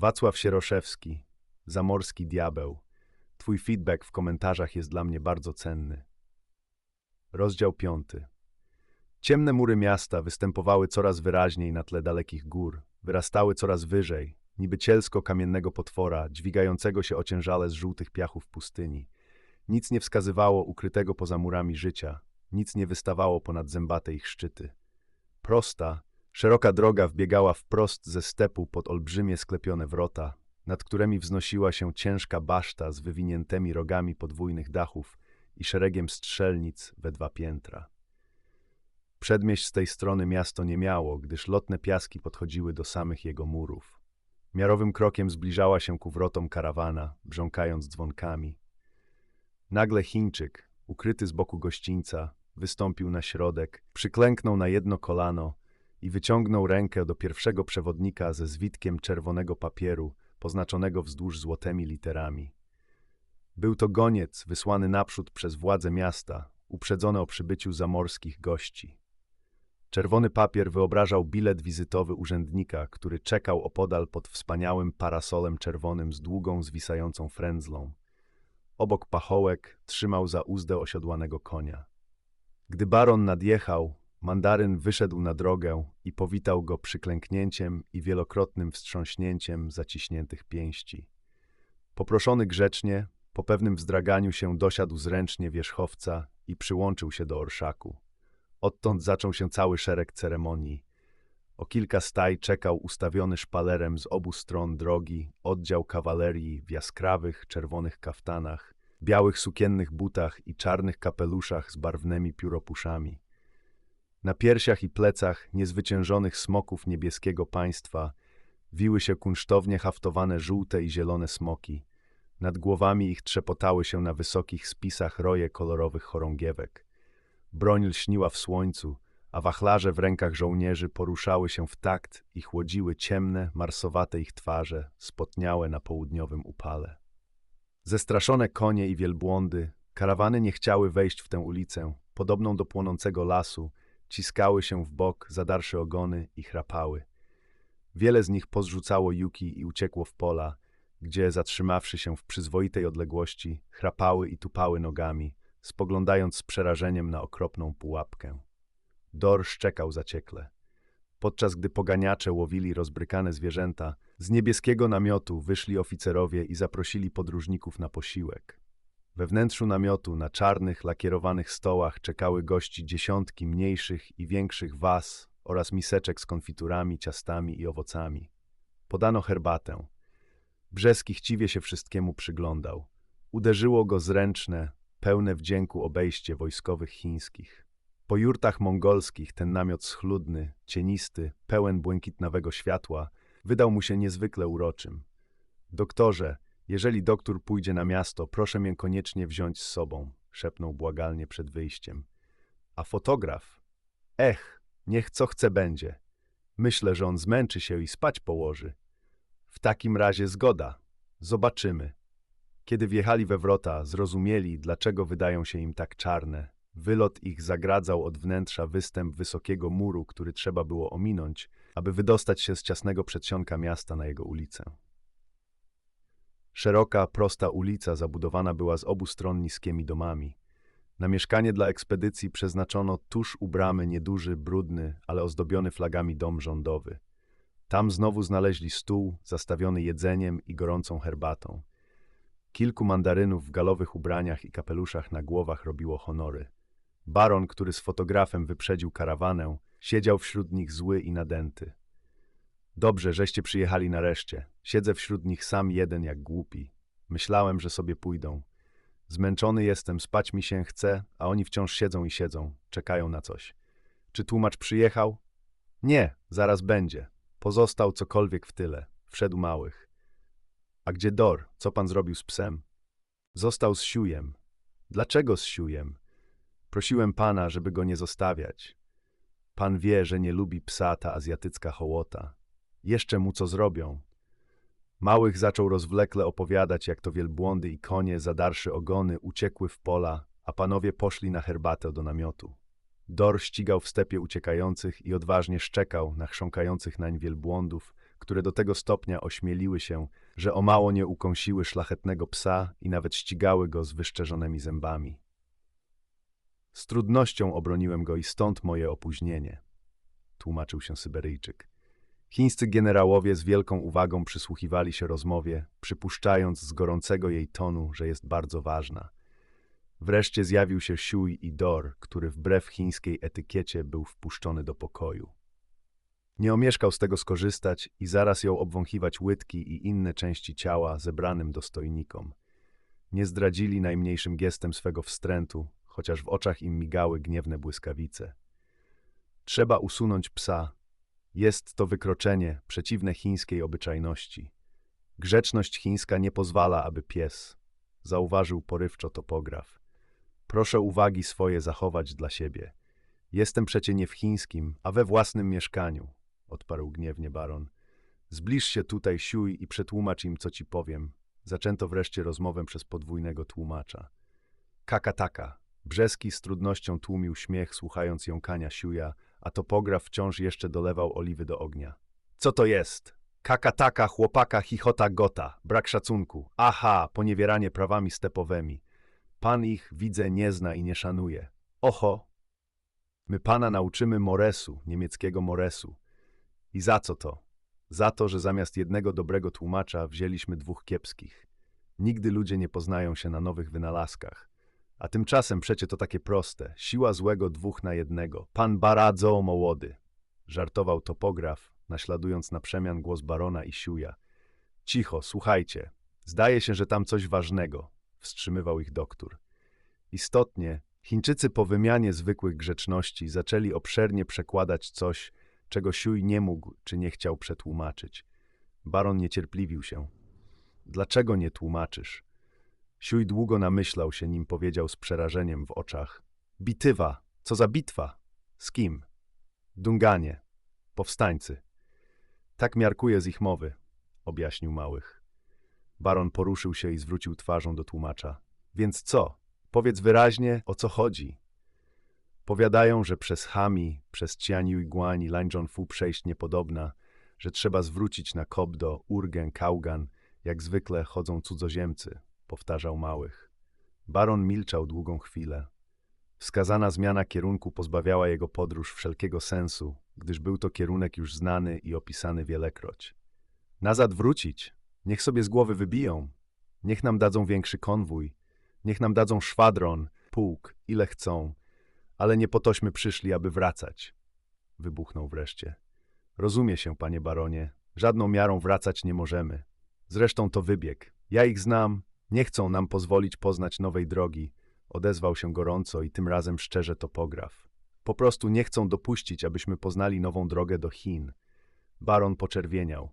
Wacław Sieroszewski, Zamorski Diabeł. Twój feedback w komentarzach jest dla mnie bardzo cenny. Rozdział piąty. Ciemne mury miasta występowały coraz wyraźniej na tle dalekich gór, wyrastały coraz wyżej, niby cielsko kamiennego potwora, dźwigającego się ociężale z żółtych piachów pustyni. Nic nie wskazywało ukrytego poza murami życia, nic nie wystawało ponad zębate ich szczyty. Prosta, szeroka droga wbiegała wprost ze stepu pod olbrzymie sklepione wrota, nad którymi wznosiła się ciężka baszta z wywiniętymi rogami podwójnych dachów i szeregiem strzelnic we dwa piętra. Przedmieść z tej strony miasto nie miało, gdyż lotne piaski podchodziły do samych jego murów. Miarowym krokiem zbliżała się ku wrotom karawana, brząkając dzwonkami. Nagle Chińczyk, ukryty z boku gościńca, wystąpił na środek, przyklęknął na jedno kolano i wyciągnął rękę do pierwszego przewodnika ze zwitkiem czerwonego papieru, poznaczonego wzdłuż złotymi literami. Był to goniec wysłany naprzód przez władze miasta, uprzedzony o przybyciu zamorskich gości. Czerwony papier wyobrażał bilet wizytowy urzędnika, który czekał opodal pod wspaniałym parasolem czerwonym z długą, zwisającą frędzlą. Obok pachołek trzymał za uzdę osiodłanego konia. Gdy baron nadjechał, mandaryn wyszedł na drogę i powitał go przyklęknięciem i wielokrotnym wstrząśnięciem zaciśniętych pięści. Poproszony grzecznie, po pewnym wzdraganiu się dosiadł zręcznie wierzchowca i przyłączył się do orszaku. Odtąd zaczął się cały szereg ceremonii. O kilka staj czekał ustawiony szpalerem z obu stron drogi oddział kawalerii w jaskrawych, czerwonych kaftanach, białych sukiennych butach i czarnych kapeluszach z barwnymi pióropuszami. Na piersiach i plecach niezwyciężonych smoków niebieskiego państwa wiły się kunsztownie haftowane żółte i zielone smoki. Nad głowami ich trzepotały się na wysokich spisach roje kolorowych chorągiewek. Broń lśniła w słońcu, a wachlarze w rękach żołnierzy poruszały się w takt i chłodziły ciemne, marsowate ich twarze, spotniałe na południowym upale. Zestraszone konie i wielbłądy, karawany nie chciały wejść w tę ulicę, podobną do płonącego lasu, ciskały się w bok, zadarszy ogony i chrapały. Wiele z nich pozrzucało juki i uciekło w pola, gdzie, zatrzymawszy się w przyzwoitej odległości, chrapały i tupały nogami, spoglądając z przerażeniem na okropną pułapkę. Dor szczekał zaciekle. Podczas gdy poganiacze łowili rozbrykane zwierzęta, z niebieskiego namiotu wyszli oficerowie i zaprosili podróżników na posiłek. We wnętrzu namiotu na czarnych, lakierowanych stołach czekały gości dziesiątki mniejszych i większych was oraz miseczek z konfiturami, ciastami i owocami. Podano herbatę. Brzeski chciwie się wszystkiemu przyglądał. Uderzyło go zręczne, pełne wdzięku obejście wojskowych chińskich. Po jurtach mongolskich ten namiot schludny, cienisty, pełen błękitnawego światła, wydał mu się niezwykle uroczym. Doktorze, jeżeli doktor pójdzie na miasto, proszę mnie koniecznie wziąć z sobą, szepnął błagalnie przed wyjściem. A fotograf? Ech, niech co chce będzie. Myślę, że on zmęczy się i spać położy. W takim razie zgoda. Zobaczymy. Kiedy wjechali we wrota, zrozumieli, dlaczego wydają się im tak czarne. Wylot ich zagradzał od wnętrza występ wysokiego muru, który trzeba było ominąć, aby wydostać się z ciasnego przedsionka miasta na jego ulicę. Szeroka, prosta ulica zabudowana była z obu stron niskimi domami. Na mieszkanie dla ekspedycji przeznaczono tuż u bramy nieduży, brudny, ale ozdobiony flagami dom rządowy. Tam znowu znaleźli stół zastawiony jedzeniem i gorącą herbatą. Kilku mandarynów w galowych ubraniach i kapeluszach na głowach robiło honory. Baron, który z fotografem wyprzedził karawanę, siedział wśród nich zły i nadęty. Dobrze, żeście przyjechali nareszcie. Siedzę wśród nich sam jeden jak głupi. Myślałem, że sobie pójdą. Zmęczony jestem, spać mi się chce, a oni wciąż siedzą i siedzą, czekają na coś. Czy tłumacz przyjechał? Nie, zaraz będzie. Pozostał cokolwiek w tyle. Wszedł małych. A gdzie Dor? Co pan zrobił z psem? Został z siujem. Dlaczego z siujem? Prosiłem pana, żeby go nie zostawiać. Pan wie, że nie lubi psa ta azjatycka hołota. Jeszcze mu co zrobią. Małych zaczął rozwlekle opowiadać, jak to wielbłądy i konie, zadarszy ogony, uciekły w pola, a panowie poszli na herbatę do namiotu. Dor ścigał w stepie uciekających i odważnie szczekał na chrząkających nań wielbłądów, które do tego stopnia ośmieliły się, że o mało nie ukąsiły szlachetnego psa i nawet ścigały go z wyszczerzonymi zębami. Z trudnością obroniłem go i stąd moje opóźnienie, tłumaczył się Syberyjczyk. Chińscy generałowie z wielką uwagą przysłuchiwali się rozmowie, przypuszczając z gorącego jej tonu, że jest bardzo ważna. Wreszcie zjawił się Siuj i Dor, który wbrew chińskiej etykiecie był wpuszczony do pokoju. Nie omieszkał z tego skorzystać i zaraz ją obwąchiwać łydki i inne części ciała zebranym dostojnikom. Nie zdradzili najmniejszym gestem swego wstrętu, chociaż w oczach im migały gniewne błyskawice. Trzeba usunąć psa. Jest to wykroczenie przeciwne chińskiej obyczajności. Grzeczność chińska nie pozwala, aby pies, zauważył porywczo topograf. Proszę uwagi swoje zachować dla siebie. Jestem przecie nie w chińskim, a we własnym mieszkaniu, odparł gniewnie baron. Zbliż się tutaj, siuj, i przetłumacz im, co ci powiem. Zaczęto wreszcie rozmowę przez podwójnego tłumacza. Kakataka. Brzeski z trudnością tłumił śmiech, słuchając jąkania siuja, a topograf wciąż jeszcze dolewał oliwy do ognia. Co to jest? Kakataka, chłopaka, chichota, gota. Brak szacunku. Aha, poniewieranie prawami stepowymi. Pan ich, widzę, nie zna i nie szanuje. Oho! My pana nauczymy moresu, niemieckiego moresu. I za co to? Za to, że zamiast jednego dobrego tłumacza wzięliśmy dwóch kiepskich. Nigdy ludzie nie poznają się na nowych wynalazkach. A tymczasem przecie to takie proste. Siła złego dwóch na jednego. Pan Baradzo mołody. Żartował topograf, naśladując na przemian głos barona i siuja. Cicho, słuchajcie. Zdaje się, że tam coś ważnego. Wstrzymywał ich doktor. Istotnie, Chińczycy po wymianie zwykłych grzeczności zaczęli obszernie przekładać coś, czego Siuj nie mógł czy nie chciał przetłumaczyć. Baron niecierpliwił się. Dlaczego nie tłumaczysz? Siuj długo namyślał się, nim powiedział z przerażeniem w oczach. Bitywa! Co za bitwa? Z kim? Dunganie. Powstańcy. Tak miarkuje z ich mowy, objaśnił małych. Baron poruszył się i zwrócił twarzą do tłumacza. Więc co? Powiedz wyraźnie, o co chodzi. Powiadają, że przez Hami, przez Cianiu i Guani Lanjon Fu przejść niepodobna, że trzeba zwrócić na Kobdo, Urgen, Kaugan, jak zwykle chodzą cudzoziemcy, powtarzał małych. Baron milczał długą chwilę. Wskazana zmiana kierunku pozbawiała jego podróż wszelkiego sensu, gdyż był to kierunek już znany i opisany wielekroć. Nazad wrócić, niech sobie z głowy wybiją, niech nam dadzą większy konwój, niech nam dadzą szwadron, pułk, ile chcą, ale nie po tośmy przyszli, aby wracać. Wybuchnął wreszcie. Rozumie się, panie baronie, żadną miarą wracać nie możemy. Zresztą to wybieg. Ja ich znam, nie chcą nam pozwolić poznać nowej drogi. Odezwał się gorąco i tym razem szczerze topograf. Po prostu nie chcą dopuścić, abyśmy poznali nową drogę do Chin. Baron poczerwieniał.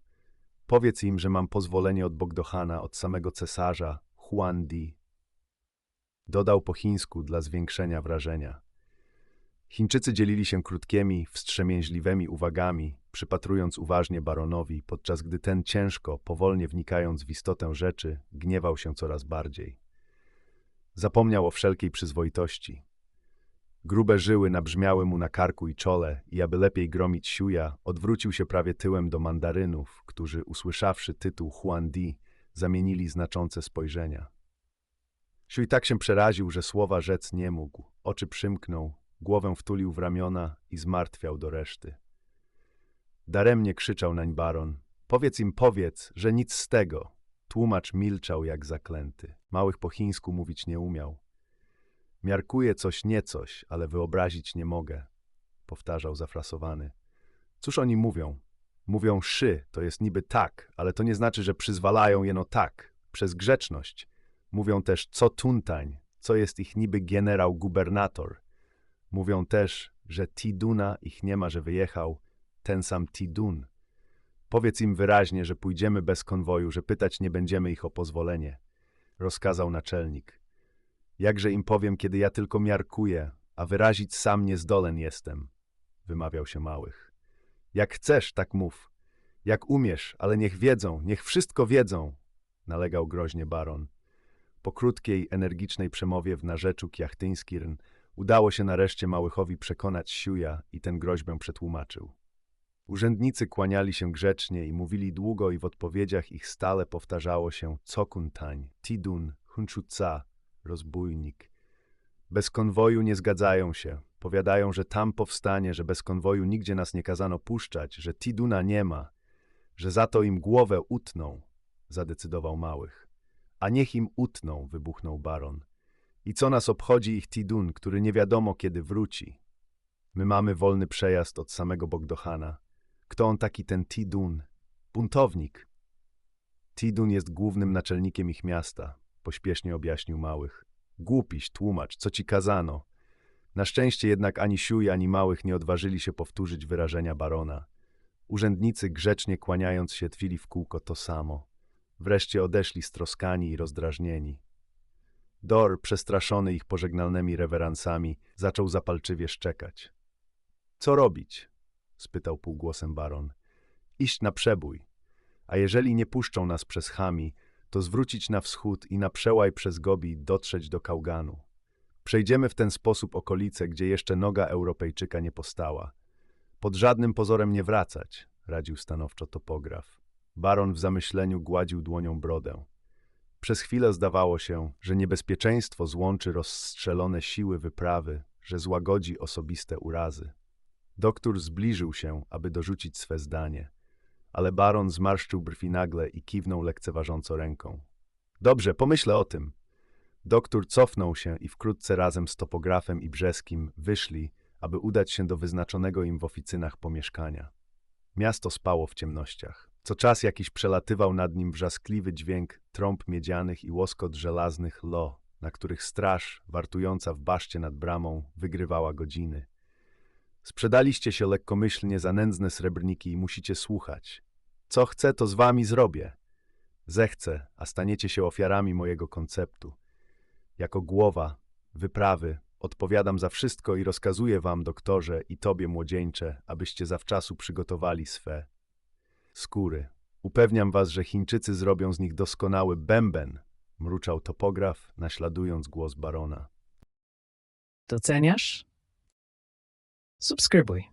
Powiedz im, że mam pozwolenie od Bogdohana, od samego cesarza, Huan Di. Dodał po chińsku dla zwiększenia wrażenia. Chińczycy dzielili się krótkimi, wstrzemięźliwymi uwagami, przypatrując uważnie baronowi, podczas gdy ten ciężko, powolnie wnikając w istotę rzeczy, gniewał się coraz bardziej. Zapomniał o wszelkiej przyzwoitości. Grube żyły nabrzmiały mu na karku i czole i aby lepiej gromić siuja, odwrócił się prawie tyłem do mandarynów, którzy, usłyszawszy tytuł Huan Di, zamienili znaczące spojrzenia. Siuj tak się przeraził, że słowa rzec nie mógł. Oczy przymknął, głowę wtulił w ramiona i zmartwiał do reszty. Daremnie krzyczał nań baron. Powiedz im, powiedz, że nic z tego. Tłumacz milczał jak zaklęty. Małych po chińsku mówić nie umiał. Miarkuję coś niecoś, ale wyobrazić nie mogę, powtarzał zafrasowany. Cóż oni mówią? Mówią szy, to jest niby tak, ale to nie znaczy, że przyzwalają jeno tak, przez grzeczność. Mówią też co tuntań, co jest ich niby generał gubernator. Mówią też, że Tiduna ich nie ma, że wyjechał, ten sam Tidun. Powiedz im wyraźnie, że pójdziemy bez konwoju, że pytać nie będziemy ich o pozwolenie, rozkazał naczelnik. Jakże im powiem, kiedy ja tylko miarkuję, a wyrazić sam niezdolen jestem, wymawiał się małych. Jak chcesz, tak mów. Jak umiesz, ale niech wiedzą, niech wszystko wiedzą, nalegał groźnie baron. Po krótkiej, energicznej przemowie w narzeczu Kjachtyńskirn udało się nareszcie Małychowi przekonać Siuja i ten groźbę przetłumaczył. Urzędnicy kłaniali się grzecznie i mówili długo i w odpowiedziach ich stale powtarzało się Cokuntań, Tidun, Hunchuca, rozbójnik. Bez konwoju nie zgadzają się. Powiadają, że tam powstanie, że bez konwoju nigdzie nas nie kazano puszczać, że Tiduna nie ma, że za to im głowę utną, zadecydował Małych. A niech im utną, wybuchnął baron. I co nas obchodzi ich Tidun, który nie wiadomo kiedy wróci? My mamy wolny przejazd od samego Bogdochana. Kto on taki ten Tidun? Buntownik. Tidun jest głównym naczelnikiem ich miasta, pośpiesznie objaśnił Małych. Głupiś, tłumacz, co ci kazano? Na szczęście jednak ani siuj, ani Małych nie odważyli się powtórzyć wyrażenia barona. Urzędnicy grzecznie kłaniając się twili w kółko to samo. Wreszcie odeszli stroskani i rozdrażnieni. Dor, przestraszony ich pożegnalnymi reweransami, zaczął zapalczywie szczekać. Co robić? Spytał półgłosem baron. Iść na przebój. A jeżeli nie puszczą nas przez Chami, to zwrócić na wschód i na przełaj przez Gobi dotrzeć do Kauganu. Przejdziemy w ten sposób okolice, gdzie jeszcze noga Europejczyka nie postała. Pod żadnym pozorem nie wracać, radził stanowczo topograf. Baron w zamyśleniu gładził dłonią brodę. Przez chwilę zdawało się, że niebezpieczeństwo złączy rozstrzelone siły wyprawy, że złagodzi osobiste urazy. Doktor zbliżył się, aby dorzucić swe zdanie, ale baron zmarszczył brwi nagle i kiwnął lekceważąco ręką. Dobrze, pomyślę o tym. Doktor cofnął się i wkrótce razem z topografem i brzeskim wyszli, aby udać się do wyznaczonego im w oficynach pomieszkania. Miasto spało w ciemnościach. Co czas jakiś przelatywał nad nim wrzaskliwy dźwięk trąb miedzianych i łoskot żelaznych lo, na których straż, wartująca w baszcie nad bramą, wygrywała godziny. Sprzedaliście się lekkomyślnie za nędzne srebrniki i musicie słuchać. Co chcę, to z wami zrobię. Zechcę, a staniecie się ofiarami mojego konceptu. Jako głowa, wyprawy, odpowiadam za wszystko i rozkazuję wam, doktorze, i tobie, młodzieńcze, abyście zawczasu przygotowali swe skóry. Upewniam was, że Chińczycy zrobią z nich doskonały bęben, mruczał topograf, naśladując głos barona. Doceniasz? Subscribe.